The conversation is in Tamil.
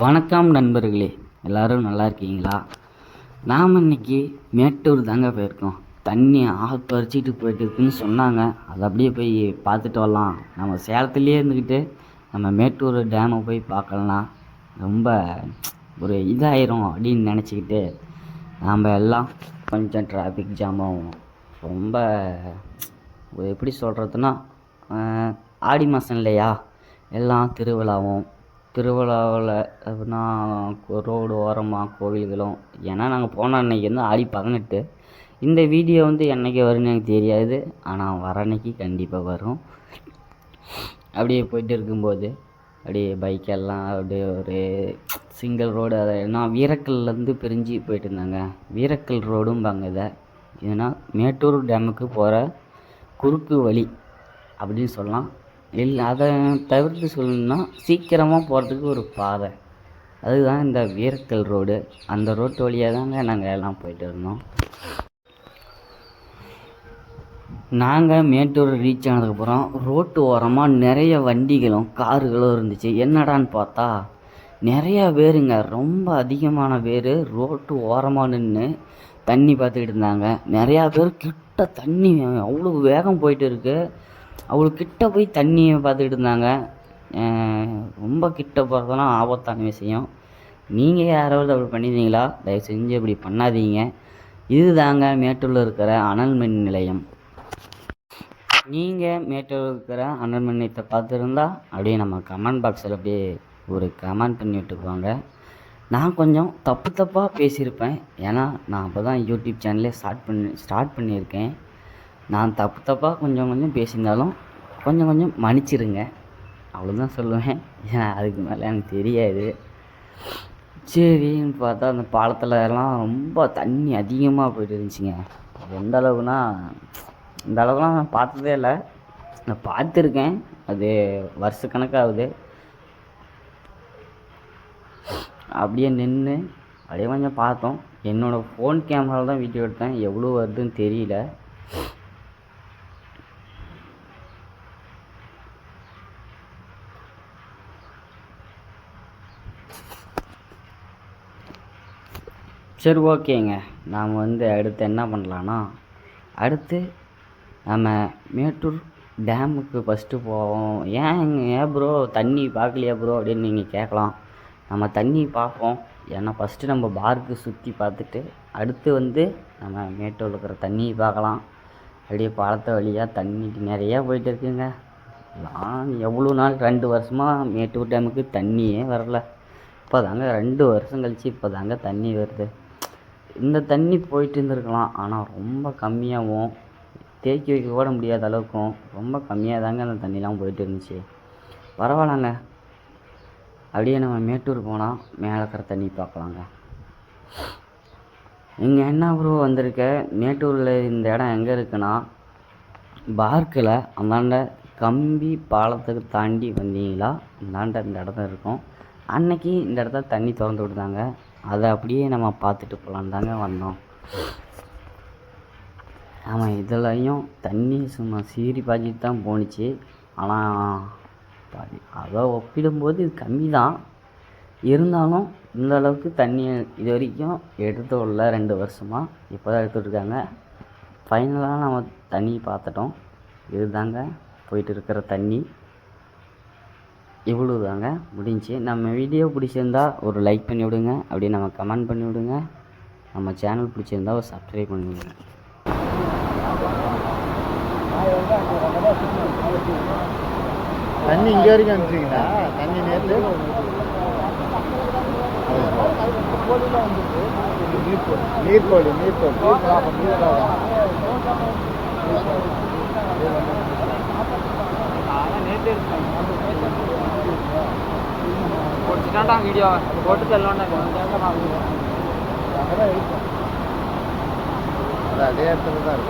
வணக்கம் நண்பர்களே எல்லாரும் நல்லா இருக்கீங்களா? நாம் இன்னைக்கு மேட்டூர் தாங்க போயிருக்கோம். தண்ணி ஆப்பரிச்சிட்டு போயிட்டு இருக்குன்னு சொன்னாங்க. அதை அப்படியே போய் பார்த்துட்டு வரலாம். நம்ம சேலத்துலேயே இருந்துக்கிட்டு நம்ம மேட்டூர் டேமை போய் பார்க்கலாம். ரொம்ப ஒரு இதாயிரும் அப்படின்னு நினச்சிக்கிட்டு நாம் எல்லாம் கொஞ்சம் டிராஃபிக் ஜாம் ஆகும். ரொம்ப ஒரு எப்படி சொல்கிறதுனா ஆடி மாதம் இல்லையா? எல்லாம் திருவிழாவும் திருவிழாவில் அப்படின்னா ரோடு ஓரமாக கோவில்களும் ஏன்னா நாங்கள் போன அன்னைக்கு வந்து ஆடி பதினெட்டு. இந்த வீடியோ வந்து என்றைக்கு வரும்னு எனக்கு தெரியாது. ஆனால் வர அன்னைக்கு கண்டிப்பாக வரும். அப்படியே போயிட்டு இருக்கும்போது அப்படியே பைக்கெல்லாம் அப்படியே ஒரு சிங்கிள் ரோடு அதை நான் வீரக்கல்லேருந்து பிரிஞ்சு போயிட்டு இருந்தாங்க. வீரக்கல் ரோடும்பாங்க இதை. ஏன்னா மேட்டூர் டேமுக்கு போகிற குறுக்கு வழி அப்படின்னு சொல்லலாம். இல்லை அதை தவிர்த்து சொல்லணும்னா சீக்கிரமாக போகிறதுக்கு ஒரு பாதை. அதுதான் இந்த வீரக்கல் ரோடு. அந்த ரோட்டு வழியாக தாங்க நாங்கள் எல்லாம் போயிட்டு இருந்தோம் நாங்கள் மேட்டூர் ரீச் ஆனதுக்கப்புறம் ரோட்டு ஓரமாக நிறைய வண்டிகளும் கார்களும் இருந்துச்சு. என்னடான்னு பார்த்தா நிறையா பேருங்க. ரொம்ப அதிகமான பேர் ரோட்டு ஓரமாக நின்று தண்ணி பார்த்துக்கிட்டு இருந்தாங்க. நிறையா பேர் கிட்ட தண்ணி அவ்வளோ வேகம் போயிட்டு இருக்குது அவ்வளோ கிட்ட போய் தண்ணியை பார்த்துக்கிட்டு இருந்தாங்க. ரொம்ப கிட்ட போகிறதெல்லாம் ஆபத்தான விஷயம். நீங்கள் யாராவது அப்படி பண்ணியிருந்தீங்களா தயவு செஞ்சு அப்படி பண்ணாதீங்க. இதுதாங்க மேட்டூரில் இருக்கிற அனல் மின் நிலையம். நீங்கள் மேட்டூரில் இருக்கிற அனல் மின் நிலையத்தை பார்த்துருந்தா அப்படியே நம்ம கமெண்ட் பாக்ஸில் அப்படியே ஒரு கமெண்ட் பண்ணி விட்டுக்குவாங்க நான் கொஞ்சம் தப்பு தப்பாக பேசியிருப்பேன். ஏன்னா நான் அப்போ தான் யூடியூப் சேனலே ஸ்டார்ட் பண்ணி ஸ்டார்ட் பண்ணியிருக்கேன். நான் தப்பு தப்பாக கொஞ்சம் கொஞ்சம் பேசியிருந்தாலும் கொஞ்சம் கொஞ்சம் மன்னிச்சிருங்க. அவ்வளோதான் சொல்லுவேன். ஏன்னா அதுக்கு மேலே எனக்கு தெரியாது. சரின்னு பார்த்தா அந்த பாலத்தில் எல்லாம் ரொம்ப தண்ணி அதிகமாக போயிட்டு இருந்துச்சுங்க. எந்த அளவுக்குனா இந்த அளவுக்குலாம் நான் பார்த்ததே இல்லை. நான் பார்த்துருக்கேன். அது வருஷக்கணக்காகுது அப்படியே நின்று அப்படியே கொஞ்சம் பார்த்தோம். என்னோடய ஃபோன் கேமராவில் தான் வீடியோ எடுத்தேன். எவ்வளோ வருதுன்னு தெரியல. சரி ஓகேங்க. நாம் வந்து அடுத்து என்ன பண்ணலான்னா அடுத்து நம்ம மேட்டூர் டேமுக்கு ஃபஸ்ட்டு போவோம். ஏன் ஏன் ப்ரோ தண்ணி பார்க்கலையா ப்ரோ அப்படின்னு நீங்கள் கேட்கலாம். நம்ம தண்ணி பார்ப்போம். ஏன்னா ஃபஸ்ட்டு நம்ம பார்க்கு சுற்றி பார்த்துட்டு அடுத்து வந்து நம்ம மேட்டூரில் இருக்கிற தண்ணியை பார்க்கலாம். அப்படியே பாலத்தை வழியாக தண்ணி நிறையா போயிட்டு இருக்குங்க. நான் எவ்வளோ நாள் ரெண்டு வருஷமாக மேட்டூர் டேமுக்கு தண்ணியே வரல. இப்போ தாங்க ரெண்டு வருஷம் கழிச்சு இப்போ தாங்க தண்ணி வருது. இந்த தண்ணி போயிட்டு இருந்திருக்கலாம். ஆனால் ரொம்ப கம்மியாகவும் தேக்கி வைக்க கூட முடியாத அளவுக்கும் ரொம்ப கம்மியாக தாங்க அந்த தண்ணிலாம் போயிட்டு இருந்துச்சு. பரவாயில்லங்க. அப்படியே நம்ம மேட்டூர் போனால் மேலே இருக்கிற தண்ணி பார்க்கலாங்க இங்கே என்ன ப்ரோ வந்திருக்க? மேட்டூரில் இந்த இடம் எங்கே இருக்குன்னா பார்க்கில். அந்தாண்ட கம்பி பாலத்துக்கு தாண்டி வந்தீங்களா? இந்தாண்ட இந்த இடத்துல இருக்கும். அன்னைக்கு இந்த இடத்துல தண்ணி திறந்து விட்டுதாங்க. அதை அப்படியே நம்ம பார்த்துட்டு போகலான்னு தாங்க வந்தோம். ஆமாம் இதுலையும் தண்ணி சும்மா சீறி பாய்ச்சிட்டு தான் போணுச்சு. ஆனால் அதை ஒப்பிடும்போது இது கம்மி தான் இருந்தாலும் இந்த அளவுக்கு தண்ணி இது வரைக்கும் எடுத்து உள்ள ரெண்டு வருஷமாக இப்போ தான் எடுத்துட்ருக்காங்க ஃபைனலாக நம்ம தண்ணி பார்த்துட்டோம். இதுதாங்க போயிட்டு இருக்கிற தண்ணி. இவ்வளோ தாங்க முடிஞ்சு. நம்ம வீடியோ பிடிச்சிருந்தா ஒரு லைக் பண்ணி விடுங்க. அப்படியே நம்ம கமெண்ட் பண்ணி விடுங்க. நம்ம சேனல் பிடிச்சிருந்தா ஒரு சப்ஸ்கிரைப் பண்ணி விடுங்க. தண்ணி இங்கே வரைக்கும் அனுப்பிச்சிங்களா தண்ணி நேற்று நீர்கோழி நீர்கோழி ഇതാണ്ടാ വീഡിയോ ഫോട്ടോ ചെല്ലോണ്ടല്ലോ അതേ അടുത്ത്